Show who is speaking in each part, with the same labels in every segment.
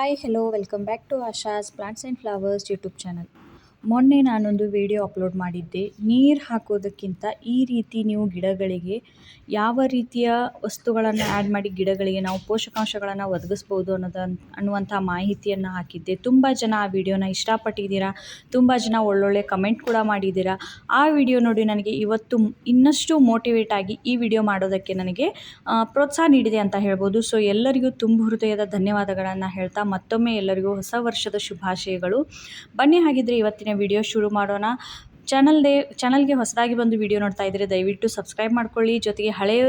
Speaker 1: hi hello welcome back to Asha's plants and flowers YouTube channel ಮೊನ್ನೆ ನಾನೊಂದು video upload ಮಾಡಿದ್ದೆ. ನೀರು ಹಾಕೋದಕ್ಕಿಂತ ಈ ರೀತಿ ನೀವು ಗಿಡಗಳಿಗೆ ಯಾವ ರೀತಿಯ ವಸ್ತುಗಳನ್ನು ಆ್ಯಡ್ ಮಾಡಿ ಗಿಡಗಳಿಗೆ ನಾವು ಪೋಷಕಾಂಶಗಳನ್ನು ಒದಗಿಸ್ಬೋದು ಅನ್ನೋದ ಅನ್ನುವಂಥ ಮಾಹಿತಿಯನ್ನು ಹಾಕಿದ್ದೆ. ತುಂಬ ಜನ ಆ ವಿಡಿಯೋನ ಇಷ್ಟಪಟ್ಟಿದ್ದೀರಾ? ತುಂಬ ಜನ ಒಳ್ಳೊಳ್ಳೆ ಕಮೆಂಟ್ ಕೂಡ ಮಾಡಿದ್ದೀರಾ? ಆ ವಿಡಿಯೋ ನೋಡಿ ನನಗೆ ಇವತ್ತು ಇನ್ನಷ್ಟು ಮೋಟಿವೇಟ್ ಆಗಿ ಈ ವಿಡಿಯೋ ಮಾಡೋದಕ್ಕೆ ನನಗೆ ಪ್ರೋತ್ಸಾಹ ನೀಡಿದೆ ಅಂತ ಹೇಳ್ಬೋದು. ಸೊ ಎಲ್ಲರಿಗೂ ತುಂಬ ಹೃದಯದ ಧನ್ಯವಾದಗಳನ್ನು ಹೇಳ್ತಾ ಮತ್ತೊಮ್ಮೆ ಎಲ್ಲರಿಗೂ ಹೊಸ ವರ್ಷದ ಶುಭಾಶಯಗಳು. ಬನ್ನಿ ಹಾಗಿದ್ರೆ ಇವತ್ತಿನ ವಿಡಿಯೋ ಶುರು ಮಾಡೋಣ. ಚಾನಲ್ದೇ, ಚಾನಲ್ಗೆ ಹೊಸದಾಗಿ ಬಂದು ವಿಡಿಯೋ ನೋಡ್ತಾ ಇದ್ದರೆ ದಯವಿಟ್ಟು ಸಬ್ಸ್ಕ್ರೈಬ್ ಮಾಡ್ಕೊಳ್ಳಿ. ಜೊತೆಗೆ ಹಳೆಯ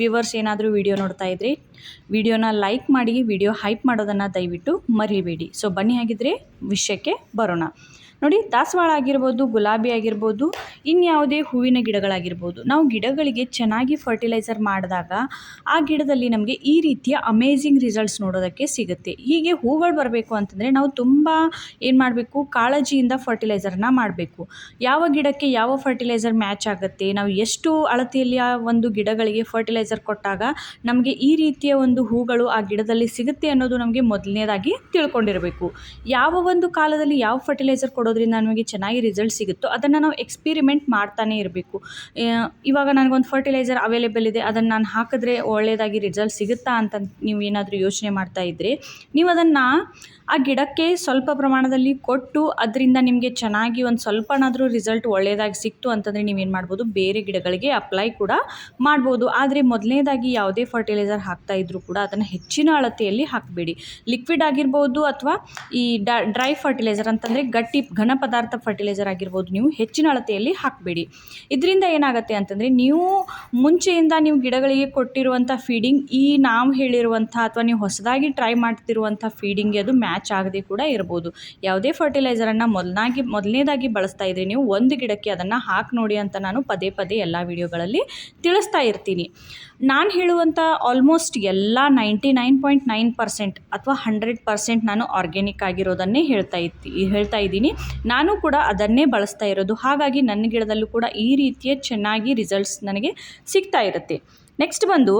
Speaker 1: ವ್ಯೂವರ್ಸ್ ಏನಾದರೂ ವಿಡಿಯೋ ನೋಡ್ತಾ ಇದ್ರಿ ವಿಡಿಯೋನ ಲೈಕ್ ಮಾಡಿ ವಿಡಿಯೋ ಹೈಪ್ ಮಾಡೋದನ್ನು ದಯವಿಟ್ಟು ಮರಿಬೇಡಿ. ಸೊ ಬನ್ನಿ ಹಾಗಿದ್ರೆ ವಿಷಯಕ್ಕೆ ಬರೋಣ. ನೋಡಿ, ದಾಸವಾಳ ಆಗಿರ್ಬೋದು, ಗುಲಾಬಿ ಆಗಿರ್ಬೋದು, ಇನ್ಯಾವುದೇ ಹೂವಿನ ಗಿಡಗಳಾಗಿರ್ಬೋದು, ನಾವು ಗಿಡಗಳಿಗೆ ಚೆನ್ನಾಗಿ ಫರ್ಟಿಲೈಸರ್ ಮಾಡಿದಾಗ ಆ ಗಿಡದಲ್ಲಿ ನಮಗೆ ಈ ರೀತಿಯ ಅಮೇಝಿಂಗ್ ರಿಸಲ್ಟ್ಸ್ ನೋಡೋದಕ್ಕೆ ಸಿಗುತ್ತೆ. ಹೀಗೆ ಹೂಗಳು ಬರಬೇಕು ಅಂತಂದರೆ ನಾವು ತುಂಬ ಏನು ಮಾಡಬೇಕು, ಕಾಳಜಿಯಿಂದ ಫರ್ಟಿಲೈಸರ್ನ ಮಾಡಬೇಕು. ಯಾವ ಗಿಡಕ್ಕೆ ಯಾವ ಫರ್ಟಿಲೈಸರ್ ಮ್ಯಾಚ್ ಆಗುತ್ತೆ, ನಾವು ಎಷ್ಟು ಅಳತೆಯಲ್ಲಿ ಆ ಒಂದು ಗಿಡಗಳಿಗೆ ಫರ್ಟಿಲೈಸರ್ ಕೊಟ್ಟಾಗ ನಮಗೆ ಈ ರೀತಿಯ ಒಂದು ಹೂಗಳು ಆ ಗಿಡದಲ್ಲಿ ಸಿಗುತ್ತೆ ಅನ್ನೋದು ನಮಗೆ ಮೊದಲನೇದಾಗಿ ತಿಳ್ಕೊಂಡಿರಬೇಕು. ಯಾವ ಒಂದು ಕಾಲದಲ್ಲಿ ಯಾವ ಫರ್ಟಿಲೈಸರ್ ಕೊಡೋದ್ರಿಂದ ನಮಗೆ ಚೆನ್ನಾಗಿ ರಿಸಲ್ಟ್ ಸಿಗುತ್ತೋ ಅದನ್ನು ನಾವು ಎಕ್ಸ್ಪಿರಿಮೆಂಟ್ ಮಾಡ್ತಾನೆ ಇರಬೇಕು. ಇವಾಗ ನನಗೊಂದು ಫರ್ಟಿಲೈಸರ್ ಅವೈಲೇಬಲ್ ಇದೆ, ಅದನ್ನು ನಾನು ಹಾಕಿದ್ರೆ ಒಳ್ಳೆಯದಾಗಿ ರಿಸಲ್ಟ್ ಸಿಗುತ್ತಾ ಅಂತ ನೀವು ಏನಾದರೂ ಯೋಚನೆ ಮಾಡ್ತಾ ಇದ್ದರೆ ನೀವು ಅದನ್ನು ಆ ಗಿಡಕ್ಕೆ ಸ್ವಲ್ಪ ಪ್ರಮಾಣದಲ್ಲಿ ಕೊಟ್ಟು ಅದರಿಂದ ನಿಮಗೆ ಚೆನ್ನಾಗಿ ಒಂದು ಸ್ವಲ್ಪನಾದರೂ ರಿಸಲ್ಟ್ ಒಳ್ಳೆಯದಾಗಿ ಸಿಕ್ತು ಅಂತಂದರೆ ನೀವೇನು ಮಾಡ್ಬೋದು, ಬೇರೆ ಗಿಡಗಳಿಗೆ ಅಪ್ಲೈ ಕೂಡ ಮಾಡ್ಬೋದು. ಆದರೆ ಮೊದಲನೇದಾಗಿ ಯಾವುದೇ ಫರ್ಟಿಲೈಸರ್ ಹಾಕ್ತಾ ಇದ್ದರೂ ಕೂಡ ಅದನ್ನು ಹೆಚ್ಚಿನ ಅಳತೆಯಲ್ಲಿ ಹಾಕಬೇಡಿ. ಲಿಕ್ವಿಡ್ ಆಗಿರ್ಬೋದು ಅಥವಾ ಈ ಡ್ರೈ ಫರ್ಟಿಲೈಸರ್ ಅಂತಂದರೆ ಗಟ್ಟಿ ಘನ ಪದಾರ್ಥ ಫರ್ಟಿಲೈಸರ್ ಆಗಿರ್ಬೋದು ನೀವು ಹೆಚ್ಚಿನ ಅಳತೆಯಲ್ಲಿ ಹಾಕಬೇಡಿ. ಇದರಿಂದ ಏನಾಗುತ್ತೆ ಅಂತಂದರೆ ನೀವು ಮುಂಚೆಯಿಂದ ನೀವು ಗಿಡಗಳಿಗೆ ಕೊಟ್ಟಿರುವಂಥ ಫೀಡಿಂಗ್ ಈ ನಾವು ಹೇಳಿರುವಂಥ ಅಥವಾ ನೀವು ಹೊಸದಾಗಿ ಟ್ರೈ ಮಾಡ್ತಿರುವಂಥ ಫೀಡಿಂಗ್ಗೆ ಅದು ಮ್ಯಾಚ್ ಆಗದೆ ಕೂಡ ಇರ್ಬೋದು. ಯಾವುದೇ ಫರ್ಟಿಲೈಸರನ್ನು ಮೊದಲಾಗಿ ಮೊದಲನೇದಾಗಿ ಬಳಸ್ತಾ ಇದ್ರಿ ನೀವು ಒಂದು ಗಿಡಕ್ಕೆ ಅದನ್ನು ಹಾಕಿ ನೋಡಿ ಅಂತ ನಾನು ಪದೇ ಪದೇ ಎಲ್ಲ ವಿಡಿಯೋಗಳಲ್ಲಿ ತಿಳಿಸ್ತಾ ಇರ್ತೀನಿ. ನಾನು ಹೇಳುವಂಥ ಆಲ್ಮೋಸ್ಟ್ ಎಲ್ಲ ninety nine point nine percent ಅಥವಾ ಹಂಡ್ರೆಡ್ ಪರ್ಸೆಂಟ್ ನಾನು ಆರ್ಗ್ಯಾನಿಕ್ ಆಗಿರೋದನ್ನೇ ಹೇಳ್ತಾ ಇತ್ತು ಹೇಳ್ತಾ ಇದ್ದೀನಿ. ನಾನು ಕೂಡ ಅದನ್ನೇ ಬಳಸ್ತಾ ಇರೋದು. ಹಾಗಾಗಿ ನನ್ನ ಗಿಡದಲ್ಲೂ ಕೂಡ ಈ ರೀತಿಯ ಚೆನ್ನಾಗಿ ರಿಸಲ್ಟ್ಸ್ ನನಗೆ ಸಿಗ್ತಾ ಇರುತ್ತೆ. ನೆಕ್ಸ್ಟ್ ಬಂದು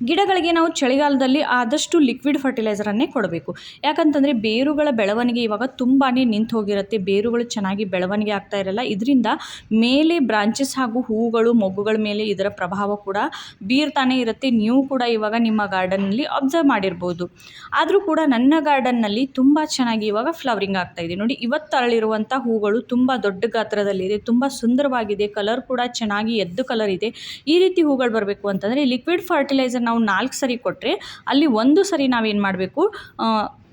Speaker 1: ಗಿಡಗಳಿಗೆ ನಾವು ಚಳಿಗಾಲದಲ್ಲಿ ಆದಷ್ಟು ಲಿಕ್ವಿಡ್ ಫರ್ಟಿಲೈಸರನ್ನೇ ಕೊಡಬೇಕು. ಯಾಕಂತಂದರೆ ಬೇರುಗಳ ಬೆಳವಣಿಗೆ ಇವಾಗ ತುಂಬಾ ನಿಂತು ಹೋಗಿರುತ್ತೆ. ಬೇರುಗಳು ಚೆನ್ನಾಗಿ ಬೆಳವಣಿಗೆ ಆಗ್ತಾ ಇರಲ್ಲ. ಇದರಿಂದ ಮೇಲೆ ಬ್ರಾಂಚಸ್ ಹಾಗೂ ಹೂಗಳು ಮೊಗ್ಗುಗಳ ಮೇಲೆ ಇದರ ಪ್ರಭಾವ ಕೂಡ ಬೀರ್ತಾನೆ ಇರುತ್ತೆ. ನೀವು ಕೂಡ ಇವಾಗ ನಿಮ್ಮ ಗಾರ್ಡನ್ನಲ್ಲಿ ಅಬ್ಸರ್ವ್ ಮಾಡಿರ್ಬೋದು. ಆದರೂ ಕೂಡ ನನ್ನ ಗಾರ್ಡನ್ನಲ್ಲಿ ತುಂಬ ಚೆನ್ನಾಗಿ ಇವಾಗ ಫ್ಲವರಿಂಗ್ ಇದೆ. ನೋಡಿ, ಇವತ್ತು ಅರಳಿರುವಂಥ ಹೂಗಳು ತುಂಬ ದೊಡ್ಡ ಗಾತ್ರದಲ್ಲಿದೆ. ತುಂಬ ಸುಂದರವಾಗಿದೆ. ಕಲರ್ ಕೂಡ ಚೆನ್ನಾಗಿ ಎದ್ದು ಕಲರ್ ಇದೆ. ಈ ರೀತಿ ಹೂಗಳು ಬರಬೇಕು ಅಂತಂದರೆ ಲಿಕ್ವಿಡ್ ಫರ್ಟಿಲೈಸರ್ ನಾವು ನಾಲ್ಕು ಸರಿ ಕೊಟ್ಟರೆ ಅಲ್ಲಿ ಒಂದು ಸರಿ ನಾವೇನು ಮಾಡಬೇಕು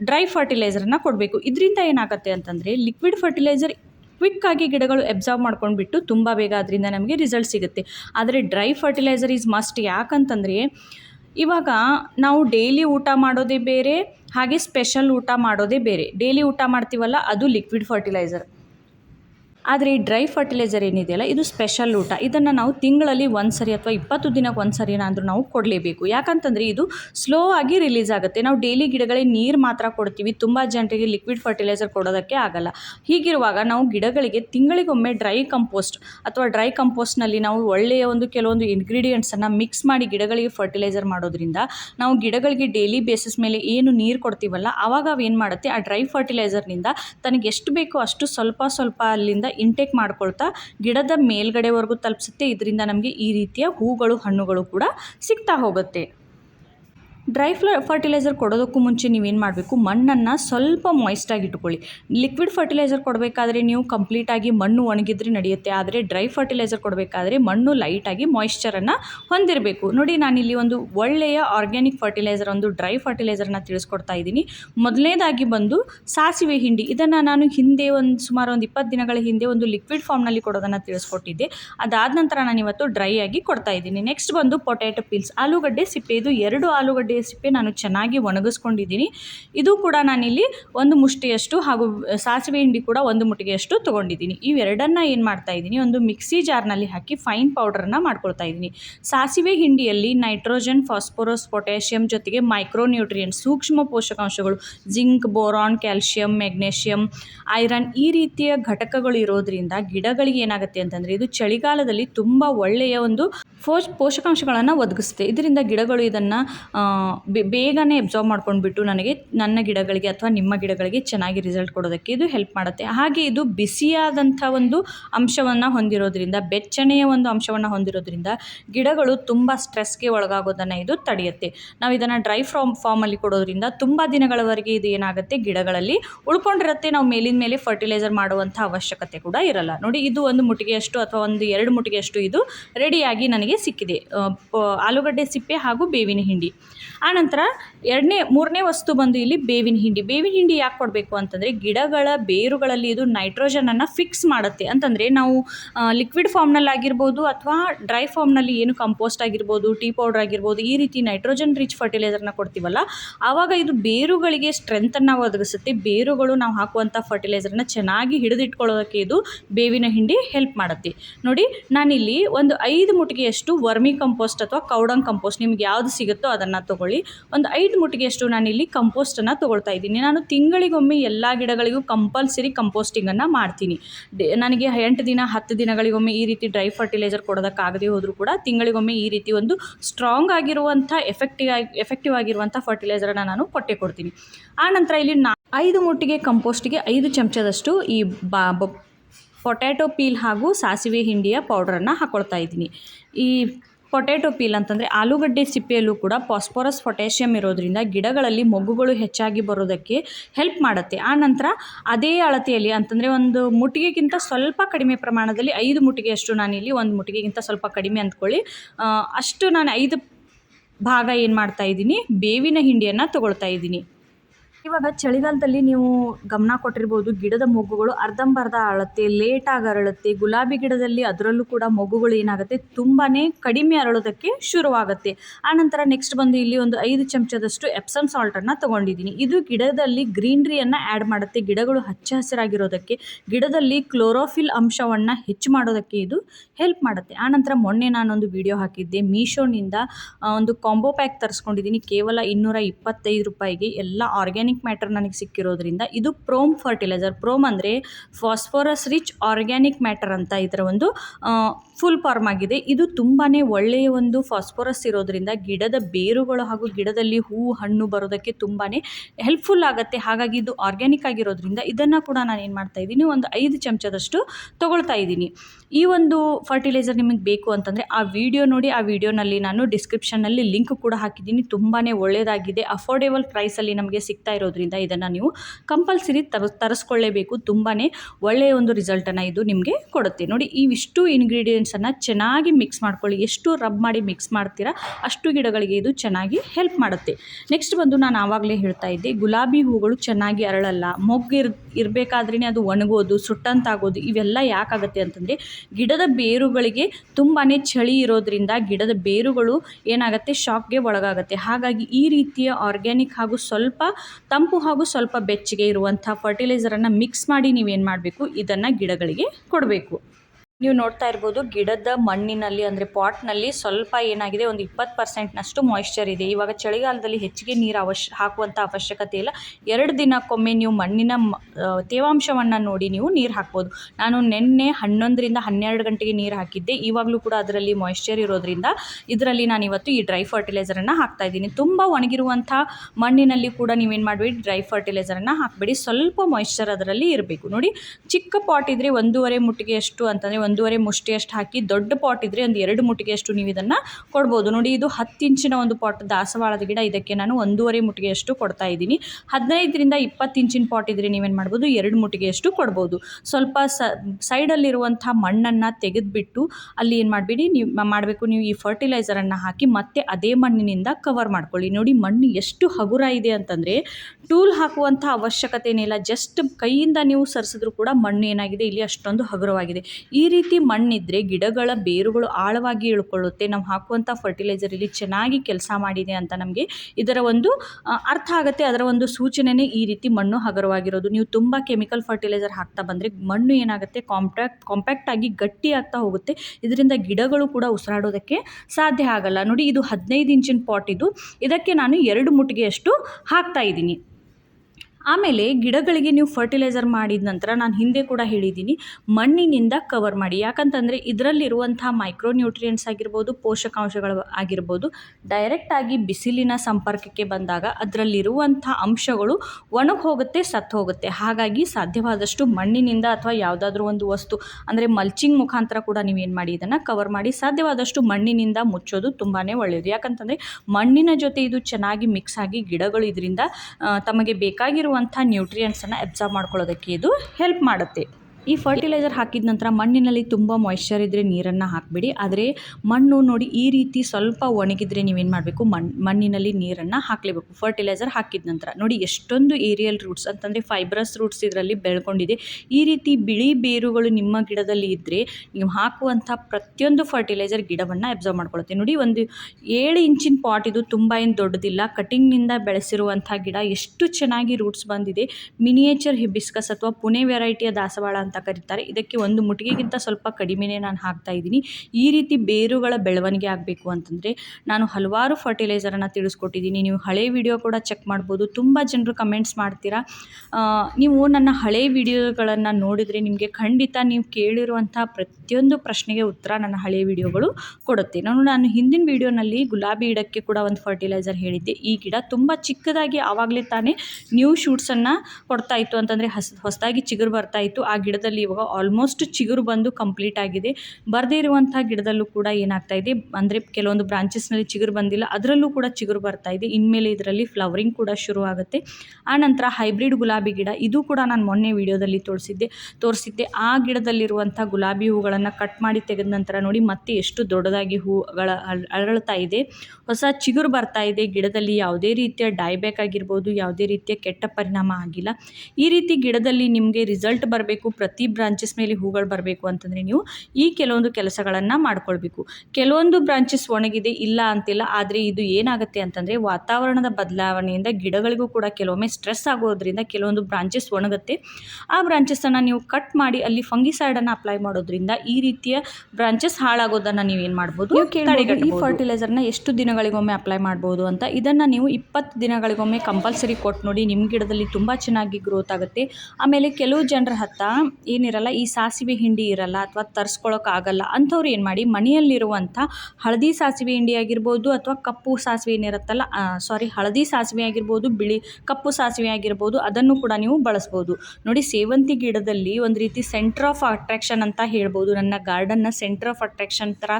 Speaker 1: ಡ್ರೈ ಫರ್ಟಿಲೈಸರನ್ನ ಕೊಡಬೇಕು. ಇದರಿಂದ ಏನಾಗುತ್ತೆ ಅಂತಂದರೆ ಲಿಕ್ವಿಡ್ ಫರ್ಟಿಲೈಸರ್ ಕ್ವಿಕ್ಕಾಗಿ ಗಿಡಗಳು ಎಬ್ಸರ್ವ್ ಮಾಡ್ಕೊಂಡ್ಬಿಟ್ಟು ತುಂಬ ಬೇಗ ಅದರಿಂದ ನಮಗೆ ರಿಸಲ್ಟ್ ಸಿಗುತ್ತೆ. ಆದರೆ ಡ್ರೈ ಫರ್ಟಿಲೈಸರ್ ಈಸ್ ಮಸ್ಟ್ ಯಾಕಂತಂದರೆ ಇವಾಗ ನಾವು ಡೈಲಿ ಊಟ ಮಾಡೋದೇ ಬೇರೆ, ಹಾಗೆ ಸ್ಪೆಷಲ್ ಊಟ ಮಾಡೋದೇ ಬೇರೆ. ಡೈಲಿ ಊಟ ಮಾಡ್ತೀವಲ್ಲ, ಅದು ಲಿಕ್ವಿಡ್ ಫರ್ಟಿಲೈಸರ್ ಆದರೆ ಈ ಡ್ರೈ ಫರ್ಟಿಲೈಸರ್ ಏನಿದೆಯಲ್ಲ, ಇದು ಸ್ಪೆಷಲ್ ಊಟ. ಇದನ್ನು ನಾವು ತಿಂಗಳಲ್ಲಿ ಒಂದು ಸರಿ ಅಥವಾ ಇಪ್ಪತ್ತು ದಿನಕ್ಕೆ ಒಂದು ಸರಿನಾದರೂ ನಾವು ಕೊಡಲೇಬೇಕು. ಯಾಕಂತಂದರೆ ಇದು ಸ್ಲೋ ಆಗಿ ರಿಲೀಸ್ ಆಗುತ್ತೆ. ನಾವು ಡೈಲಿ ಗಿಡಗಳಿಗೆ ನೀರು ಮಾತ್ರ ಕೊಡ್ತೀವಿ. ತುಂಬ ಜನರಿಗೆ ಲಿಕ್ವಿಡ್ ಫರ್ಟಿಲೈಸರ್ ಕೊಡೋದಕ್ಕೆ ಆಗಲ್ಲ. ಹೀಗಿರುವಾಗ ನಾವು ಗಿಡಗಳಿಗೆ ತಿಂಗಳಿಗೊಮ್ಮೆ ಡ್ರೈ ಕಂಪೋಸ್ಟ್ ಅಥವಾ ಡ್ರೈ ಕಂಪೋಸ್ಟ್ನಲ್ಲಿ ನಾವು ಒಳ್ಳೆಯ ಒಂದು ಕೆಲವೊಂದು ಇನ್ಗ್ರೀಡಿಯೆಂಟ್ಸನ್ನು ಮಿಕ್ಸ್ ಮಾಡಿ ಗಿಡಗಳಿಗೆ ಫರ್ಟಿಲೈಸರ್ ಮಾಡೋದ್ರಿಂದ ನಾವು ಗಿಡಗಳಿಗೆ ಡೈಲಿ ಬೇಸಿಸ್ ಮೇಲೆ ಏನು ನೀರು ಕೊಡ್ತೀವಲ್ಲ ಆವಾಗ ಅವೇನು ಮಾಡುತ್ತೆ? ಆ ಡ್ರೈ ಫರ್ಟಿಲೈಸರ್ನಿಂದ ತನಗೆ ಎಷ್ಟು ಬೇಕೋ ಅಷ್ಟು ಸ್ವಲ್ಪ ಸ್ವಲ್ಪ ಅಲ್ಲಿಂದ ಇಂಟೇಕ್ ಮಾಡ್ಕೊಳ್ತಾ ಗಿಡದ ಮೇಲ್ಗಡೆವರೆಗೂ ತಲುಪಿಸುತ್ತೆ. ಇದರಿಂದ ನಮಗೆ ಈ ರೀತಿಯ ಹೂಗಳು ಹಣ್ಣುಗಳು ಕೂಡ ಸಿಗ್ತಾ ಹೋಗುತ್ತೆ. ಡ್ರೈ ಫ್ಲ ಫರ್ಟಿಲೈಸರ್ ಕೊಡೋದಕ್ಕೂ ಮುಂಚೆ ನೀವೇನು ಮಾಡಬೇಕು? ಮಣ್ಣನ್ನು ಸ್ವಲ್ಪ ಮಾಯ್ಸ್ಟಾಗಿ ಇಟ್ಕೊಳ್ಳಿ ಲಿಕ್ವಿಡ್ ಫರ್ಟಿಲೈಸರ್ ಕೊಡಬೇಕಾದ್ರೆ ನೀವು ಕಂಪ್ಲೀಟಾಗಿ ಮಣ್ಣು ಒಣಗಿದ್ರೆ ನಡೆಯುತ್ತೆ. ಆದರೆ ಡ್ರೈ ಫರ್ಟಿಲೈಸರ್ ಕೊಡಬೇಕಾದ್ರೆ ಮಣ್ಣು ಲೈಟಾಗಿ ಮಾಯ್ಶ್ಚರನ್ನು ಹೊಂದಿರಬೇಕು. ನೋಡಿ ನಾನಿಲ್ಲಿ ಒಂದು ಒಳ್ಳೆಯ ಆರ್ಗ್ಯಾನಿಕ್ ಫರ್ಟಿಲೈಸರ್ ಒಂದು ಡ್ರೈ ಫರ್ಟಿಲೈಸರ್ನ ತಿಳಿಸ್ಕೊಡ್ತಾ ಇದ್ದೀನಿ. ಮೊದಲನೇದಾಗಿ ಬಂದು ಸಾಸಿವೆ ಹಿಂಡಿ. ಇದನ್ನು ನಾನು ಹಿಂದೆ ಒಂದು ಸುಮಾರು ಒಂದು ಇಪ್ಪತ್ತು ದಿನಗಳ ಹಿಂದೆ ಒಂದು ಲಿಕ್ವಿಡ್ ಫಾರ್ಮ್ನಲ್ಲಿ ಕೊಡೋದನ್ನು ತಿಳಿಸ್ಕೊಟ್ಟಿದ್ದೆ. ಅದಾದ ನಂತರ ನಾನು ಇವತ್ತು ಡ್ರೈ ಆಗಿ ಕೊಡ್ತಾ ಇದ್ದೀನಿ. ನೆಕ್ಸ್ಟ್ ಬಂದು ಪೊಟ್ಯಾಟೊ ಪೀಲ್ಸ್ ಆಲೂಗಡ್ಡೆ ಸಿಪ್ಪೆ. ಇದು ಎರಡು ಆಲೂಗಡ್ಡೆ ಸಿಪ್ಪೆ ನಾನು ಚೆನ್ನಾಗಿ ಒಣಗಿಸ್ಕೊಂಡಿದ್ದೀನಿ. ಇದು ಕೂಡ ನಾನಿಲ್ಲಿ ಒಂದು ಮುಷ್ಟಿಯಷ್ಟು ಹಾಗೂ ಸಾಸಿವೆ ಹಿಂಡಿ ಕೂಡ ಒಂದು ಮುಟ್ಟಿಗೆಯಷ್ಟು ತೊಗೊಂಡಿದ್ದೀನಿ. ಇವೆರಡನ್ನು ಏನು ಮಾಡ್ತಾ ಇದ್ದೀನಿ, ಒಂದು ಮಿಕ್ಸಿ ಜಾರ್ನಲ್ಲಿ ಹಾಕಿ ಫೈನ್ ಪೌಡರನ್ನು ಮಾಡ್ಕೊಳ್ತಾ ಇದ್ದೀನಿ. ಸಾಸಿವೆ ಹಿಂಡಿಯಲ್ಲಿ ನೈಟ್ರೋಜನ್, ಫಾಸ್ಫೋರಸ್, ಪೊಟ್ಯಾಷಿಯಂ ಜೊತೆಗೆ ಮೈಕ್ರೋನ್ಯೂಟ್ರಿಯೆಂಟ್ ಸೂಕ್ಷ್ಮ ಪೋಷಕಾಂಶಗಳು, zinc, boron, calcium, magnesium, iron ಈ ರೀತಿಯ ಘಟಕಗಳು ಇರೋದ್ರಿಂದ ಗಿಡಗಳಿಗೆ ಏನಾಗುತ್ತೆ ಅಂತಂದರೆ ಇದು ಚಳಿಗಾಲದಲ್ಲಿ ತುಂಬ ಒಳ್ಳೆಯ ಒಂದು ಫೋಷ್ ಪೋಷಕಾಂಶಗಳನ್ನು ಒದಗಿಸುತ್ತೆ. ಇದರಿಂದ ಗಿಡಗಳು ಇದನ್ನು ಬೇಗನೆ ಎಬ್ಸಾರ್ವ್ ಮಾಡ್ಕೊಂಡ್ಬಿಟ್ಟು ನನಗೆ ನನ್ನ ಗಿಡಗಳಿಗೆ ಅಥವಾ ನಿಮ್ಮ ಗಿಡಗಳಿಗೆ ಚೆನ್ನಾಗಿ ರಿಸಲ್ಟ್ ಕೊಡೋದಕ್ಕೆ ಇದು ಹೆಲ್ಪ್ ಮಾಡುತ್ತೆ. ಹಾಗೆ ಇದು ಬಿಸಿಯಾದಂಥ ಒಂದು ಅಂಶವನ್ನು ಹೊಂದಿರೋದ್ರಿಂದ, ಬೆಚ್ಚನೆಯ ಒಂದು ಅಂಶವನ್ನು ಹೊಂದಿರೋದ್ರಿಂದ ಗಿಡಗಳು ತುಂಬ ಸ್ಟ್ರೆಸ್ಗೆ ಒಳಗಾಗೋದನ್ನು ಇದು ತಡೆಯುತ್ತೆ. ನಾವು ಇದನ್ನು ಡ್ರೈ ಫ್ರಾಮ್ ಫಾರ್ಮಲ್ಲಿ ಕೊಡೋದ್ರಿಂದ ತುಂಬ ದಿನಗಳವರೆಗೆ ಇದು ಏನಾಗುತ್ತೆ? ಗಿಡಗಳಲ್ಲಿ ಉಳ್ಕೊಂಡಿರುತ್ತೆ. ನಾವು ಮೇಲಿನ ಮೇಲೆ ಫರ್ಟಿಲೈಸರ್ ಮಾಡುವಂಥ ಅವಶ್ಯಕತೆ ಕೂಡ ಇರಲ್ಲ. ನೋಡಿ, ಇದು ಒಂದು ಮುಟಿಗೆಯಷ್ಟು ಅಥವಾ ಒಂದು ಎರಡು ಮುಟ್ಟಿಗೆಯಷ್ಟು ಇದು ರೆಡಿಯಾಗಿ ನನಗೆ ಸಿಕ್ಕಿದೆ. ಆಲೂಗಡ್ಡೆ ಸಿಪ್ಪೆ ಹಾಗೂ ಬೇವಿನ ಹಿಂಡಿ. ಆನಂತರ ಎರಡನೇ, ಮೂರನೇ ವಸ್ತು ಬಂದು ಇಲ್ಲಿ ಬೇವಿನ ಹಿಂಡಿ. ಬೇವಿನ ಹಿಂಡಿ ಯಾಕೆ ಕೊಡಬೇಕು ಅಂತಂದರೆ ಗಿಡಗಳ ಬೇರುಗಳಲ್ಲಿ ಇದು ನೈಟ್ರೋಜನನ್ನು ಫಿಕ್ಸ್ ಮಾಡುತ್ತೆ. ಅಂತಂದರೆ ನಾವು ಲಿಕ್ವಿಡ್ ಫಾರ್ಮ್ನಲ್ಲಿ ಆಗಿರ್ಬೋದು ಅಥವಾ ಡ್ರೈ ಫಾರ್ಮ್ನಲ್ಲಿ ಏನು ಕಂಪೋಸ್ಟ್ ಆಗಿರ್ಬೋದು ಟೀ ಪೌಡರ್ ಆಗಿರ್ಬೋದು, ಈ ರೀತಿ ನೈಟ್ರೋಜನ್ ರಿಚ್ ಫರ್ಟಿಲೈಸರ್ನ ಕೊಡ್ತೀವಲ್ಲ, ಆವಾಗ ಇದು ಬೇರುಗಳಿಗೆ ಸ್ಟ್ರೆಂತನ್ನು ಒದಗಿಸುತ್ತೆ. ಬೇರುಗಳು ನಾವು ಹಾಕುವಂಥ ಫರ್ಟಿಲೈಸರ್ನ ಚೆನ್ನಾಗಿ ಹಿಡಿದಿಟ್ಕೊಳ್ಳೋದಕ್ಕೆ ಇದು ಬೇವಿನ ಹಿಂಡಿ ಹೆಲ್ಪ್ ಮಾಡುತ್ತೆ. ನೋಡಿ, ನಾನಿಲ್ಲಿ ಒಂದು ಐದು ಮುಟ್ಟಿಗೆಯಷ್ಟು ವರ್ಮಿ ಕಂಪೋಸ್ಟ್ ಅಥವಾ ಕೌಡಂಗ್ ಕಂಪೋಸ್ಟ್ ನಿಮ್ಗೆ ಯಾವುದು ಸಿಗುತ್ತೋ ಅದನ್ನು ತೊಗೊಳ್ಳಿ. ಒಂದು ಐದು ಮುಟ್ಟಿಗೆಯಷ್ಟು ಇಲ್ಲಿ ಕಂಪೋಸ್ಟನ್ನು ತೊಗೊಳ್ತಾ ಇದ್ದೀನಿ. ನಾನು ತಿಂಗಳಿಗೊಮ್ಮೆ ಎಲ್ಲ ಗಿಡಗಳಿಗೂ ಕಂಪಲ್ಸರಿ ಕಂಪೋಸ್ಟಿಂಗನ್ನು ಮಾಡ್ತೀನಿ. ನನಗೆ ಎಂಟು ದಿನ, ಹತ್ತು ದಿನಗಳಿಗೊಮ್ಮೆ ಈ ರೀತಿ ಡ್ರೈ ಫರ್ಟಿಲೈಸರ್ ಕೊಡೋದಕ್ಕಾಗದೇ ಹೋದರೂ ಕೂಡ ತಿಂಗಳಿಗೊಮ್ಮೆ ಈ ರೀತಿ ಒಂದು ಸ್ಟ್ರಾಂಗ್ ಆಗಿರುವಂಥ ಎಫೆಕ್ಟಿವ್ ಆಗಿ ಎಫೆಕ್ಟಿವ್ ಆಗಿರುವಂಥ ಫರ್ಟಿಲೈಸರನ್ನು ನಾನು ಕೊಟ್ಟೆ ಕೊಡ್ತೀನಿ. ಆನಂತರ ಇಲ್ಲಿ ನಾ, ಐದು ಮುಟ್ಟಿಗೆ ಕಂಪೋಸ್ಟಿಗೆ ಐದು ಚಮಚದಷ್ಟು ಈ ಬ ಪೊಟ್ಯಾಟೊ ಪೀಲ್ ಹಾಗೂ ಸಾಸಿವೆ ಹಿಂಡಿಯ ಪೌಡ್ರನ್ನು ಹಾಕ್ಕೊಳ್ತಾ ಇದ್ದೀನಿ. ಈ ಪೊಟ್ಯಾಟೊ ಪೀಲ್ ಅಂತಂದರೆ ಆಲೂಗಡ್ಡೆ ಸಿಪ್ಪೆಯಲ್ಲೂ ಕೂಡ ಫಾಸ್ಫರಸ್ ಪೊಟ್ಯಾಷಿಯಮ್ ಇರೋದ್ರಿಂದ ಗಿಡಗಳಲ್ಲಿ ಮೊಗ್ಗುಗಳು ಹೆಚ್ಚಾಗಿ ಬರೋದಕ್ಕೆ ಹೆಲ್ಪ್ ಮಾಡುತ್ತೆ. ಆ ನಂತರ ಅದೇ ಅಳತೆಯಲ್ಲಿ ಅಂತಂದರೆ ಒಂದು ಮುಟ್ಟಿಗೆಗಿಂತ ಸ್ವಲ್ಪ ಕಡಿಮೆ ಪ್ರಮಾಣದಲ್ಲಿ ಐದು ಮುಟ್ಟಿಗೆಯಷ್ಟು ನಾನಿಲ್ಲಿ ಒಂದು ಮುಟ್ಟಿಗೆಗಿಂತ ಸ್ವಲ್ಪ ಕಡಿಮೆ ಅಂದ್ಕೊಳ್ಳಿ. ಅಷ್ಟು ನಾನು ಐದು ಭಾಗ ಏನು ಮಾಡ್ತಾ ಇದ್ದೀನಿ? ಬೇವಿನ ಹಿಂಡಿಯನ್ನು ತಗೊಳ್ತಾ ಇದ್ದೀನಿ. ಇವಾಗ ಚಳಿಗಾಲದಲ್ಲಿ ನೀವು ಗಮನ ಕೊಟ್ಟಿರ್ಬೋದು, ಗಿಡದ ಮೊಗ್ಗುಗಳು ಅರ್ಧಂಬರ್ಧ ಅರಳುತ್ತೆ ಲೇಟಾಗಿ ಅರಳುತ್ತೆ, ಗುಲಾಬಿ ಗಿಡದಲ್ಲಿ ಅದರಲ್ಲೂ ಕೂಡ ಮೊಗ್ಗುಗಳು ಏನಾಗುತ್ತೆ ತುಂಬಾ ಕಡಿಮೆ ಅರಳೋದಕ್ಕೆ ಶುರುವಾಗುತ್ತೆ. ಆನಂತರ ನೆಕ್ಸ್ಟ್ ಬಂದು ಇಲ್ಲಿ ಒಂದು ಐದು ಚಮಚದಷ್ಟು ಎಪ್ಸಮ್ ಸಾಲ್ಟನ್ನು ತೊಗೊಂಡಿದ್ದೀನಿ. ಇದು ಗಿಡದಲ್ಲಿ ಗ್ರೀನ್ರಿಯನ್ನು ಆ್ಯಡ್ ಮಾಡುತ್ತೆ, ಗಿಡಗಳು ಹಚ್ಚ ಹಸಿರಾಗಿರೋದಕ್ಕೆ, ಗಿಡದಲ್ಲಿ ಕ್ಲೋರೋಫಿಲ್ ಅಂಶವನ್ನು ಹೆಚ್ಚು ಮಾಡೋದಕ್ಕೆ ಇದು ಹೆಲ್ಪ್ ಮಾಡುತ್ತೆ. ಆನಂತರ ಮೊನ್ನೆ ನಾನೊಂದು ವಿಡಿಯೋ ಹಾಕಿದ್ದೆ, ಮೀಶೋನಿಂದ ಒಂದು ಕಾಂಬೋ ಪ್ಯಾಕ್ ತರಿಸ್ಕೊಂಡಿದ್ದೀನಿ. ಕೇವಲ ಇನ್ನೂರ ಇಪ್ಪತ್ತೈದು ರೂಪಾಯಿಗೆ ಎಲ್ಲ ಆರ್ಗ್ಯಾನಿಕ್ ಮ್ಯಾಟರ್ ನನಗೆ ಸಿಕ್ಕಿರೋದ್ರಿಂದ ಇದು ಪ್ರೋಮ್ ಫರ್ಟಿಲೈಸರ್. ಪ್ರೋಮ್ ಅಂದರೆ ಫಾಸ್ಫರಸ್ ರಿಚ್ ಆರ್ಗ್ಯಾನಿಕ್ ಮ್ಯಾಟರ್ ಅಂತ ಇದರ ಒಂದು ಫುಲ್ ಫಾರ್ಮ್ ಆಗಿದೆ. ಇದು ತುಂಬಾ ಒಳ್ಳೆಯ ಒಂದು ಫಾಸ್ಫರಸ್ ಇರೋದ್ರಿಂದ ಗಿಡದ ಬೇರುಗಳು ಹಾಗೂ ಗಿಡದಲ್ಲಿ ಹೂ, ಹಣ್ಣು ಬರೋದಕ್ಕೆ ತುಂಬಾ ಹೆಲ್ಪ್ಫುಲ್ ಆಗುತ್ತೆ. ಹಾಗಾಗಿ ಇದು ಆರ್ಗ್ಯಾನಿಕ್ ಆಗಿರೋದ್ರಿಂದ ಇದನ್ನು ಕೂಡ ನಾನು ಏನು ಮಾಡ್ತಾ ಇದ್ದೀನಿ, ಒಂದು ಐದು ಚಮಚದಷ್ಟು ತೊಗೊಳ್ತಾ ಇದ್ದೀನಿ. ಈ ಒಂದು ಫರ್ಟಿಲೈಸರ್ ನಿಮಗೆ ಬೇಕು ಅಂತಂದರೆ ಆ ವಿಡಿಯೋ ನೋಡಿ, ಆ ವಿಡಿಯೋನಲ್ಲಿ ನಾನು ಡಿಸ್ಕ್ರಿಪ್ಷನ್ನಲ್ಲಿ ಲಿಂಕ್ ಕೂಡ ಹಾಕಿದ್ದೀನಿ. ತುಂಬಾ ಒಳ್ಳೆಯದಾಗಿದೆ ಅಫೋರ್ಡೇಬಲ್ ಪ್ರೈಸಲ್ಲಿ ನಮಗೆ ಸಿಗ್ತಾ ಇರೋದ್ರಿಂದ ಇದನ್ನು ನೀವು ಕಂಪಲ್ಸರಿ ತರ್, ತರಿಸ್ಕೊಳ್ಳೇಬೇಕು ತುಂಬಾ ಒಳ್ಳೆಯ ಒಂದು ರಿಸಲ್ಟನ್ನು ಇದು ನಿಮಗೆ ಕೊಡುತ್ತೆ. ನೋಡಿ, ಇವಿಷ್ಟು ಇಂಗ್ರೀಡಿಯೆಂಟ್ಸನ್ನು ಚೆನ್ನಾಗಿ ಮಿಕ್ಸ್ ಮಾಡ್ಕೊಳ್ಳಿ. ಎಷ್ಟು ರಬ್ ಮಾಡಿ ಮಿಕ್ಸ್ ಮಾಡ್ತೀರಾ, ಅಷ್ಟು ಗಿಡಗಳಿಗೆ ಇದು ಚೆನ್ನಾಗಿ ಹೆಲ್ಪ್ ಮಾಡುತ್ತೆ. ನೆಕ್ಸ್ಟ್ ಬಂದು ನಾನು ಆವಾಗಲೇ ಹೇಳ್ತಾ ಇದ್ದೆ, ಗುಲಾಬಿ ಹೂಗಳು ಚೆನ್ನಾಗಿ ಅರಳಲ್ಲ. ಮೊಗ್ಗು ಇರ್ ಇರಬೇಕಾದ್ರೇ ಅದು ಒಣಗೋದು, ಸುಟ್ಟಂತಾಗೋದು, ಇವೆಲ್ಲ ಯಾಕಾಗುತ್ತೆ ಅಂತಂದರೆ, ಗಿಡದ ಬೇರುಗಳಿಗೆ ತುಂಬಾ ಚಳಿ ಇರೋದ್ರಿಂದ ಗಿಡದ ಬೇರುಗಳು ಏನಾಗುತ್ತೆ ಶಾಕ್ಗೆ ಒಳಗಾಗುತ್ತೆ. ಹಾಗಾಗಿ ಈ ರೀತಿಯ ಆರ್ಗ್ಯಾನಿಕ್ ಹಾಗೂ ಸ್ವಲ್ಪ ತಂಪು ಹಾಗೂ ಸ್ವಲ್ಪ ಬೆಚ್ಚಗೆ ಇರುವಂಥ ಫರ್ಟಿಲೈಸರನ್ನು ಮಿಕ್ಸ್ ಮಾಡಿ ನೀವೇನು ಮಾಡಬೇಕು? ಇದನ್ನು ಗಿಡಗಳಿಗೆ ಕೊಡಬೇಕು. ನೀವು ನೋಡ್ತಾ ಇರ್ಬೋದು, ಗಿಡದ ಮಣ್ಣಿನಲ್ಲಿ ಅಂದರೆ ಪಾಟ್ನಲ್ಲಿ ಸ್ವಲ್ಪ ಏನಾಗಿದೆ, ಒಂದು ಇಪ್ಪತ್ತು ಪರ್ಸೆಂಟ್ನಷ್ಟು ಮಾಯಿಶ್ಚರ್ ಇದೆ. ಇವಾಗ ಚಳಿಗಾಲದಲ್ಲಿ ಹೆಚ್ಚಿಗೆ ನೀರು ಅವಶ್ಯ ಹಾಕುವಂಥ ಅವಶ್ಯಕತೆ ಇಲ್ಲ. ಎರಡು ದಿನಕ್ಕೊಮ್ಮೆ ನೀವು ಮಣ್ಣಿನ ತೇವಾಂಶವನ್ನು ನೋಡಿ ನೀವು ನೀರು ಹಾಕ್ಬೋದು. ನಾನು ನಿನ್ನೆ ಹನ್ನೊಂದರಿಂದ ಹನ್ನೆರಡು ಗಂಟೆಗೆ ನೀರು ಹಾಕಿದ್ದೆ. ಇವಾಗಲೂ ಕೂಡ ಅದರಲ್ಲಿ ಮಾಯಿಶ್ಚರ್ ಇರೋದ್ರಿಂದ ಇದರಲ್ಲಿ ನಾನು ಇವತ್ತು ಈ ಡ್ರೈ ಫರ್ಟಿಲೈಸರನ್ನು ಹಾಕ್ತಾ ಇದ್ದೀನಿ. ತುಂಬ ಒಣಗಿರುವಂಥ ಮಣ್ಣಿನಲ್ಲಿ ಕೂಡ ನೀವೇನು ಮಾಡಬೇಡಿ ಡ್ರೈ ಫರ್ಟಿಲೈಸರನ್ನು ಹಾಕಬೇಡಿ. ಸ್ವಲ್ಪ ಮಾಯಿಶ್ಚರ್ ಅದರಲ್ಲಿ ಇರಬೇಕು. ನೋಡಿ, ಚಿಕ್ಕ ಪಾಟ್ ಇದ್ದರೆ ಒಂದೂವರೆ ಮುಟ್ಟಿಗೆ ಎಷ್ಟು ಅಂತಂದರೆ ಒಂದೂವರೆ ಮುಷ್ಟಿಯಷ್ಟು ಹಾಕಿ ದೊಡ್ಡ ಪಾಟ್ ಇದ್ದರೆ ಒಂದು ಎರಡು ಮುಟ್ಟಿಗೆಯಷ್ಟು ನೀವು ಇದನ್ನು ಕೊಡ್ಬೋದು. ನೋಡಿ, ಇದು ಹತ್ತು ಇಂಚಿನ ಒಂದು ಪಾಟ್, ದಾಸವಾಳದ ಗಿಡ. ಇದಕ್ಕೆ ನಾನು ಒಂದೂವರೆ ಮುಟ್ಟಿಗೆಯಷ್ಟು ಕೊಡ್ತಾ ಇದ್ದೀನಿ. ಹದಿನೈದರಿಂದ ಇಪ್ಪತ್ತು ಇಂಚಿನ ಪಾಟ್ ಇದ್ದರೆ ನೀವೇನು ಮಾಡ್ಬೋದು, ಎರಡು ಮುಟ್ಟಿಗೆಯಷ್ಟು ಕೊಡ್ಬೋದು. ಸ್ವಲ್ಪ ಸ, ಸೈಡಲ್ಲಿರುವಂಥ ಮಣ್ಣನ್ನು ತೆಗೆದುಬಿಟ್ಟು ಅಲ್ಲಿ ಏನು ಮಾಡಬೇಡಿ, ನೀವು ಮಾಡಬೇಕು, ನೀವು ಈ ಫರ್ಟಿಲೈಸರನ್ನು ಹಾಕಿ ಮತ್ತೆ ಅದೇ ಮಣ್ಣಿನಿಂದ ಕವರ್ ಮಾಡ್ಕೊಳ್ಳಿ. ನೋಡಿ, ಮಣ್ಣು ಎಷ್ಟು ಹಗುರ ಇದೆ ಅಂತಂದರೆ ಟೂಲ್ ಹಾಕುವಂಥ ಅವಶ್ಯಕತೆ ಏನಿಲ್ಲ ಜಸ್ಟ್ ಕೈಯಿಂದ ನೀವು ಸರಿಸಿದ್ರು ಕೂಡ ಮಣ್ಣು ಏನಾಗಿದೆ, ಇಲ್ಲಿ ಅಷ್ಟೊಂದು ಹಗುರವಾಗಿದೆ. ಈ ರೀತಿ ಮಣ್ಣಿದ್ರೆ ಗಿಡಗಳ ಬೇರುಗಳು ಆಳವಾಗಿ ಇಳ್ಕೊಳ್ಳುತ್ತೆ. ನಾವು ಹಾಕುವಂಥ ಫರ್ಟಿಲೈಸರ್ ಇಲ್ಲಿ ಚೆನ್ನಾಗಿ ಕೆಲಸ ಮಾಡಿದೆ ಅಂತ ನಮಗೆ ಇದರ ಒಂದು ಅರ್ಥ ಆಗುತ್ತೆ. ಅದರ ಒಂದು ಸೂಚನೆನೇ ಈ ರೀತಿ ಮಣ್ಣು ಹಗರವಾಗಿರೋದು. ನೀವು ತುಂಬ ಕೆಮಿಕಲ್ ಫರ್ಟಿಲೈಸರ್ ಹಾಕ್ತಾ ಬಂದರೆ ಮಣ್ಣು ಏನಾಗುತ್ತೆ? ಕಾಂಪ್ಯಾಕ್ಟ್ ಕಾಂಪ್ಯಾಕ್ಟ್ ಆಗಿ ಗಟ್ಟಿ ಆಗ್ತಾ ಹೋಗುತ್ತೆ. ಇದರಿಂದ ಗಿಡಗಳು ಕೂಡ ಉಸಿರಾಡೋದಕ್ಕೆ ಸಾಧ್ಯ ಆಗಲ್ಲ. ನೋಡಿ, ಇದು ಹದಿನೈದು ಇಂಚಿನ ಪಾಟ್ ಇದು. ಇದಕ್ಕೆ ನಾನು ಎರಡು ಮುಟ್ಟಿಗೆಯಷ್ಟು ಹಾಕ್ತಾ ಇದ್ದೀನಿ. ಆಮೇಲೆ ಗಿಡಗಳಿಗೆ ನೀವು ಫರ್ಟಿಲೈಸರ್ ಮಾಡಿದ ನಂತರ ನಾನು ಹಿಂದೆ ಕೂಡ ಹೇಳಿದ್ದೀನಿ, ಮಣ್ಣಿನಿಂದ ಕವರ್ ಮಾಡಿ. ಯಾಕಂತಂದರೆ ಇದರಲ್ಲಿರುವಂಥ ಮೈಕ್ರೋ ನ್ಯೂಟ್ರಿಯೆಂಟ್ಸ್ ಆಗಿರ್ಬೋದು, ಪೋಷಕಾಂಶಗಳು ಆಗಿರ್ಬೋದು ಡೈರೆಕ್ಟಾಗಿ ಬಿಸಿಲಿನ ಸಂಪರ್ಕಕ್ಕೆ ಬಂದಾಗ ಅದರಲ್ಲಿರುವಂಥ ಅಂಶಗಳು ಒಣಗಿ ಹೋಗುತ್ತೆ ಸತ್ತು ಹೋಗುತ್ತೆ. ಹಾಗಾಗಿ ಸಾಧ್ಯವಾದಷ್ಟು ಮಣ್ಣಿನಿಂದ ಅಥವಾ ಯಾವುದಾದ್ರೂ ಒಂದು ವಸ್ತು, ಅಂದರೆ ಮಲ್ಚಿಂಗ್ ಮುಖಾಂತರ ಕೂಡ ನೀವೇನು ಮಾಡಿ, ಇದನ್ನು ಕವರ್ ಮಾಡಿ. ಸಾಧ್ಯವಾದಷ್ಟು ಮಣ್ಣಿನಿಂದ ಮುಚ್ಚೋದು ತುಂಬಾ ಒಳ್ಳೆಯದು ಯಾಕಂತಂದರೆ ಮಣ್ಣಿನ ಜೊತೆ ಇದು ಚೆನ್ನಾಗಿ ಮಿಕ್ಸ್ ಆಗಿ ಗಿಡಗಳು ಇದರಿಂದ ತಮಗೆ ಬೇಕಾಗಿರುವಂಥ ನ್ಯೂಟ್ರಿಯೆಂಟ್ಸನ್ನು ಎಬ್ಸಾರ್ಬ್ ಮಾಡ್ಕೊಳ್ಳೋದಕ್ಕೆ ಇದು ಹೆಲ್ಪ್ ಮಾಡುತ್ತೆ. ಈ ಫರ್ಟಿಲೈಸರ್ ಹಾಕಿದ ನಂತರ ಮಣ್ಣಿನಲ್ಲಿ ತುಂಬ ಮಾಯ್ಶ್ಚರ್ ಇದ್ದರೆ ನೀರನ್ನು ಹಾಕಬೇಡಿ. ಆದರೆ ಮಣ್ಣು ನೋಡಿ ಈ ರೀತಿ ಸ್ವಲ್ಪ ಒಣಗಿದ್ರೆ ನೀವೇನು ಮಾಡಬೇಕು? ಮಣ್ಣು ಮಣ್ಣಿನಲ್ಲಿ ನೀರನ್ನು ಹಾಕಲೇಬೇಕು. ಫರ್ಟಿಲೈಸರ್ ಹಾಕಿದ ನಂತರ ನೋಡಿ ಎಷ್ಟೊಂದು ಏರಿಯಲ್ ರೂಟ್ಸ್ ಅಂತಂದರೆ ಫೈಬ್ರಸ್ ರೂಟ್ಸ್ ಇದರಲ್ಲಿ ಬೆಳ್ಕೊಂಡಿದೆ. ಈ ರೀತಿ ಬಿಳಿ ಬೇರುಗಳು ನಿಮ್ಮ ಗಿಡದಲ್ಲಿ ಇದ್ದರೆ ನೀವು ಹಾಕುವಂಥ ಪ್ರತಿಯೊಂದು ಫರ್ಟಿಲೈಸರ್ ಗಿಡವನ್ನು ಅಬ್ಸರ್ವ್ ಮಾಡ್ಕೊಳುತ್ತೆ. ನೋಡಿ ಒಂದು ಏಳು ಇಂಚಿನ ಪಾಟ್ ಇದು ತುಂಬ ಏನು ದೊಡ್ಡದಿಲ್ಲ. ಕಟಿಂಗ್ನಿಂದ ಬೆಳೆಸಿರುವಂಥ ಗಿಡ ಎಷ್ಟು ಚೆನ್ನಾಗಿ ರೂಟ್ಸ್ ಬಂದಿದೆ. ಮಿನಿಯೇಚರ್ ಹಿಬಿಸ್ಕಸ್ ಅಥವಾ ಪುಣೆ ವೆರೈಟಿಯ ದಾಸವಾಳ ಅಂತ ಕರೀತಾರೆ. ಇದಕ್ಕೆ ಒಂದು ಮುಟ್ಟಿಗೆಗಿಂತ ಸ್ವಲ್ಪ ಕಡಿಮೆನೇ ನಾನು ಹಾಕ್ತಾ ಇದ್ದೀನಿ. ಈ ರೀತಿ ಬೇರುಗಳ ಬೆಳವಣಿಗೆ ಆಗಬೇಕು ಅಂತಂದರೆ ನಾನು ಹಲವಾರು ಫರ್ಟಿಲೈಸರನ್ನು ತಿಳಿಸ್ಕೊಟ್ಟಿದ್ದೀನಿ. ನೀವು ಹಳೆ ವಿಡಿಯೋ ಕೂಡ ಚೆಕ್ ಮಾಡ್ಬೋದು. ತುಂಬ ಜನರು ಕಮೆಂಟ್ಸ್ ಮಾಡ್ತೀರಾ? ನೀವು ನನ್ನ ಹಳೆ ವಿಡಿಯೋಗಳನ್ನು ನೋಡಿದರೆ ನಿಮಗೆ ಖಂಡಿತ ನೀವು ಕೇಳಿರುವಂಥ ಪ್ರತಿಯೊಂದು ಪ್ರಶ್ನೆಗೆ ಉತ್ತರ ನನ್ನ ಹಳೆ ವಿಡಿಯೋಗಳು ಕೊಡುತ್ತೆ. ನಾನು ನಾನು ಹಿಂದಿನ ವಿಡಿಯೋನಲ್ಲಿ ಗುಲಾಬಿ ಗಿಡಕ್ಕೆ ಕೂಡ ಒಂದು ಫರ್ಟಿಲೈಸರ್ ಹೇಳಿದ್ದೆ. ಈ ಗಿಡ ತುಂಬ ಚಿಕ್ಕದಾಗಿ ಆವಾಗಲೇ ತಾನೇ ನ್ಯೂ ಶೂಟ್ಸನ್ನು ಕೊಡ್ತಾ ಇತ್ತು ಅಂತಂದರೆ ಹಸ್, ಹೊಸದಾಗಿ ಚಿಗುರು ಬರ್ತಾ ಇತ್ತು. ಆ ಗಿಡದ ಗಿಡದಲ್ಲಿ ಇವಾಗ ಆಲ್ಮೋಸ್ಟ್ ಚಿಗುರು ಬಂದು ಕಂಪ್ಲೀಟ್ ಆಗಿದೆ. ಬರದೇ ಇರುವಂಥ ಗಿಡದಲ್ಲೂ ಕೂಡ ಏನಾಗ್ತಾ ಇದೆ, ಅಂದರೆ ಕೆಲವೊಂದು ಬ್ರಾಂಚಸ್ನಲ್ಲಿ ಚಿಗುರು ಬಂದಿಲ್ಲ, ಅದರಲ್ಲೂ ಕೂಡ ಚಿಗುರು ಬರ್ತಾ ಇದೆ. ಇನ್ಮೇಲೆ ಇದರಲ್ಲಿ ಫ್ಲವರಿಂಗ್ ಕೂಡ ಶುರು ಆಗುತ್ತೆ. ಆನಂತರ ಹೈಬ್ರಿಡ್ ಗುಲಾಬಿ ಗಿಡ, ಇದು ಕೂಡ ನಾನು ಮೊನ್ನೆ ವಿಡಿಯೋದಲ್ಲಿ ತೋರಿಸಿದ್ದೆ. ತೋರಿಸಿದ್ದೆ, ಆ ಗಿಡದಲ್ಲಿರುವಂಥ ಗುಲಾಬಿ ಹೂಗಳನ್ನು ಕಟ್ ಮಾಡಿ ತೆಗೆದ ನಂತರ ನೋಡಿ, ಮತ್ತೆ ಎಷ್ಟು ದೊಡ್ಡದಾಗಿ ಹೂಗಳ ಅರಳ್ತಾ ಇದೆ. ಹೊಸ ಚಿಗುರು ಬರ್ತಾ ಇದೆ. ಗಿಡದಲ್ಲಿ ಯಾವುದೇ ರೀತಿಯ ಡೈಬ್ಯಾಕ್ ಆಗಿರ್ಬೋದು, ಯಾವುದೇ ರೀತಿಯ ಕೆಟ್ಟ ಪರಿಣಾಮ ಆಗಿಲ್ಲ. ಈ ರೀತಿ ಗಿಡದಲ್ಲಿ ನಿಮಗೆ ರಿಸಲ್ಟ್ ಬರಬೇಕು ಪ್ರತಿ ಪ್ರತಿ ಬ್ರಾಂಚಸ್ ಮೇಲೆ ಹೂಗಳು ಬರಬೇಕು ಅಂತಂದರೆ ನೀವು ಈ ಕೆಲವೊಂದು ಕೆಲಸಗಳನ್ನು ಮಾಡ್ಕೊಳ್ಬೇಕು. ಕೆಲವೊಂದು ಬ್ರಾಂಚಸ್ ಒಣಗಿದೆ ಇಲ್ಲ ಅಂತಿಲ್ಲ ಆದರೆ ಇದು ಏನಾಗುತ್ತೆ ಅಂತಂದರೆ ವಾತಾವರಣದ ಬದಲಾವಣೆಯಿಂದ ಗಿಡಗಳಿಗೂ ಕೂಡ ಕೆಲವೊಮ್ಮೆ ಸ್ಟ್ರೆಸ್ ಆಗೋದ್ರಿಂದ ಕೆಲವೊಂದು ಬ್ರಾಂಚಸ್ ಒಣಗುತ್ತೆ. ಆ ಬ್ರಾಂಚಸನ್ನು ನೀವು ಕಟ್ ಮಾಡಿ ಅಲ್ಲಿ ಫಂಗಿಸೈಡನ್ನು ಅಪ್ಲೈ ಮಾಡೋದ್ರಿಂದ ಈ ರೀತಿಯ ಬ್ರಾಂಚಸ್ ಹಾಳಾಗೋದನ್ನು ನೀವು ಏನು ಮಾಡ್ಬೋದು? ಈ ಫರ್ಟಿಲೈಸರ್ನ ಎಷ್ಟು ದಿನಗಳಿಗೊಮ್ಮೆ ಅಪ್ಲೈ ಮಾಡ್ಬೋದು ಅಂತ. ಇದನ್ನು ನೀವು ಇಪ್ಪತ್ತು ದಿನಗಳಿಗೊಮ್ಮೆ ಕಂಪಲ್ಸರಿ ಕೊಟ್ಟು ನೋಡಿ ನಿಮ್ಮ ಗಿಡದಲ್ಲಿ ತುಂಬ ಚೆನ್ನಾಗಿ ಗ್ರೋತ್ ಆಗುತ್ತೆ. ಆಮೇಲೆ ಕೆಲವು ಜನರ ಹತ್ತ ಏನಿರಲ್ಲ, ಈ ಸಾಸಿವೆ ಹಿಂಡಿ ಇರಲ್ಲ ಅಥವಾ ತರಿಸ್ಕೊಳ್ಳೋಕ್ಕಾಗಲ್ಲ ಅಂಥವ್ರು ಏನು ಮಾಡಿ ಮನೆಯಲ್ಲಿರುವಂಥ ಹಳದಿ ಸಾಸಿವೆ ಹಿಂಡಿ ಆಗಿರ್ಬೋದು ಅಥವಾ ಕಪ್ಪು ಸಾಸಿವೆ ಏನಿರುತ್ತಲ್ಲ ಸಾರಿ ಹಳದಿ ಸಾಸಿವೆ ಆಗಿರ್ಬೋದು, ಬಿಳಿ ಕಪ್ಪು ಸಾಸಿವೆ ಆಗಿರ್ಬೋದು, ಅದನ್ನು ಕೂಡ ನೀವು ಬಳಸ್ಬೋದು. ನೋಡಿ, ಸೇವಂತಿ ಗಿಡದಲ್ಲಿ ಒಂದು ರೀತಿ ಸೆಂಟರ್ ಆಫ್ ಅಟ್ರಾಕ್ಷನ್ ಅಂತ ಹೇಳ್ಬೋದು. ನನ್ನ ಗಾರ್ಡನ್ನ ಸೆಂಟರ್ ಆಫ್ ಅಟ್ರಾಕ್ಷನ್ ಥರ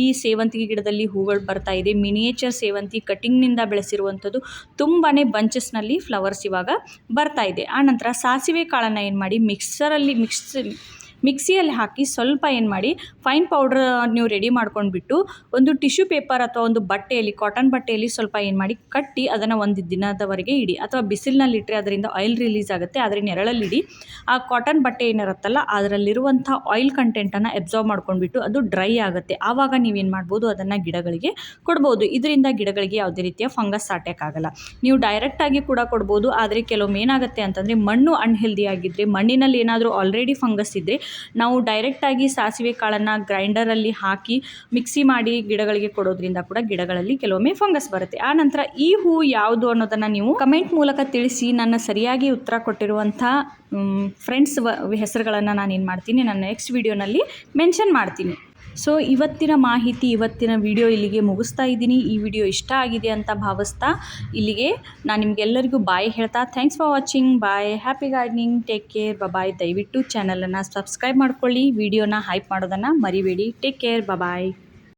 Speaker 1: ಈ ಸೇವಂತಿಗೆ ಗಿಡದಲ್ಲಿ ಹೂಗಳು ಬರ್ತಾ ಇದೆ. ಮಿನಿಯೇಚರ್ ಸೇವಂತಿ ಕಟಿಂಗ್ನಿಂದ ಬೆಳೆಸಿರುವಂಥದ್ದು ತುಂಬಾ ಬಂಚಸ್ನಲ್ಲಿ ಫ್ಲವರ್ಸ್ ಇವಾಗ ಬರ್ತಾ ಇದೆ. ಆನಂತರ ಸಾಸಿವೆ ಕಾಳನ್ನು ಏನು ಮಾಡಿ ಮಿಕ್ಸರಲ್ಲಿ ಮಿಕ್ಸ್ ಮಿಕ್ಸ್ ಮಿಕ್ಸಿಯಲ್ಲಿ ಹಾಕಿ ಸ್ವಲ್ಪ ಏನು ಮಾಡಿ ಫೈನ್ ಪೌಡ್ರ್ ನೀವು ರೆಡಿ ಮಾಡ್ಕೊಂಡ್ಬಿಟ್ಟು ಒಂದು ಟಿಶ್ಯೂ ಪೇಪರ್ ಅಥವಾ ಒಂದು ಬಟ್ಟೆಯಲ್ಲಿ ಕಾಟನ್ ಬಟ್ಟೆಯಲ್ಲಿ ಸ್ವಲ್ಪ ಏನು ಮಾಡಿ ಕಟ್ಟಿ ಅದನ್ನು ಒಂದು ದಿನದವರೆಗೆ ಇಡಿ. ಅಥವಾ ಬಿಸಿಲಿನಲ್ಲಿ ಇಟ್ಟರೆ ಅದರಿಂದ ಆಯಿಲ್ ರಿಲೀಸ್ ಆಗುತ್ತೆ, ಆದರೆ ನೆರಳಲ್ಲಿ ಇಡಿ. ಆ ಕಾಟನ್ ಬಟ್ಟೆ ಏನಿರುತ್ತಲ್ಲ, ಅದರಲ್ಲಿರುವಂಥ ಆಯಿಲ್ ಕಂಟೆಂಟನ್ನು ಎಬ್ಸಾರ್ವ್ ಮಾಡ್ಕೊಂಡ್ಬಿಟ್ಟು ಅದು ಡ್ರೈ ಆಗುತ್ತೆ. ಆವಾಗ ನೀವೇನು ಮಾಡ್ಬೋದು, ಅದನ್ನು ಗಿಡಗಳಿಗೆ ಕೊಡ್ಬೋದು. ಇದರಿಂದ ಗಿಡಗಳಿಗೆ ಯಾವುದೇ ರೀತಿಯ ಫಂಗಸ್ ಅಟ್ಯಾಕ್ ಆಗಲ್ಲ. ನೀವು ಡೈರೆಕ್ಟಾಗಿ ಕೂಡ ಕೊಡ್ಬೋದು, ಆದರೆ ಕೆಲವೊಮ್ಮೆ ಏನಾಗುತ್ತೆ ಅಂತಂದರೆ ಮಣ್ಣು ಅನ್ಹೆಲ್ದಿ ಆಗಿದ್ದರೆ ಮಣ್ಣಿನಲ್ಲಿ ಏನಾದರೂ ಆಲ್ರೆಡಿ ಫಂಗಸ್ ಇದ್ದರೆ ನಾವು ಡೈರೆಕ್ಟಾಗಿ ಸಾಸಿವೆ ಕಾಳನ್ನು ಗ್ರೈಂಡರಲ್ಲಿ ಹಾಕಿ ಮಿಕ್ಸಿ ಮಾಡಿ ಗಿಡಗಳಿಗೆ ಕೊಡೋದ್ರಿಂದ ಕೂಡ ಗಿಡಗಳಲ್ಲಿ ಕೆಲವೊಮ್ಮೆ ಫಂಗಸ್ ಬರುತ್ತೆ. ಆ ನಂತರ ಈ ಹೂ ಯಾವುದು ಅನ್ನೋದನ್ನು ನೀವು ಕಮೆಂಟ್ ಮೂಲಕ ತಿಳಿಸಿ ನನ್ನ ಸರಿಯಾಗಿ ಉತ್ತರ ಕೊಟ್ಟಿರುವಂಥ ಫ್ರೆಂಡ್ಸ್ ಹೆಸರುಗಳನ್ನು ನಾನು ಏನು ಮಾಡ್ತೀನಿ, ನನ್ನ ನೆಕ್ಸ್ಟ್ ವಿಡಿಯೋನಲ್ಲಿ ಮೆನ್ಷನ್ ಮಾಡ್ತೀನಿ. ಸೊ ಇವತ್ತಿನ ಮಾಹಿತಿ, ಇವತ್ತಿನ ವಿಡಿಯೋ ಇಲ್ಲಿಗೆ ಮುಗಿಸ್ತಾ ಇದ್ದೀನಿ. ಈ ವಿಡಿಯೋ ಇಷ್ಟ ಆಗಿದೆ ಅಂತ ಭಾವಿಸ್ತಾ ಇಲ್ಲಿಗೆ ನಾನು ನಿಮಗೆಲ್ಲರಿಗೂ ಬಾಯ್ ಹೇಳ್ತಾ thanks for watching bye happy gardening take care bye ದಯವಿಟ್ಟು ಚಾನಲನ್ನು ಸಬ್ಸ್ಕ್ರೈಬ್ ಮಾಡ್ಕೊಳ್ಳಿ. ವಿಡಿಯೋನ ಹೈಪ್ ಮಾಡೋದನ್ನು ಮರಿಬೇಡಿ. ಟೇಕ್ ಕೇರ್ ಬಾಯ್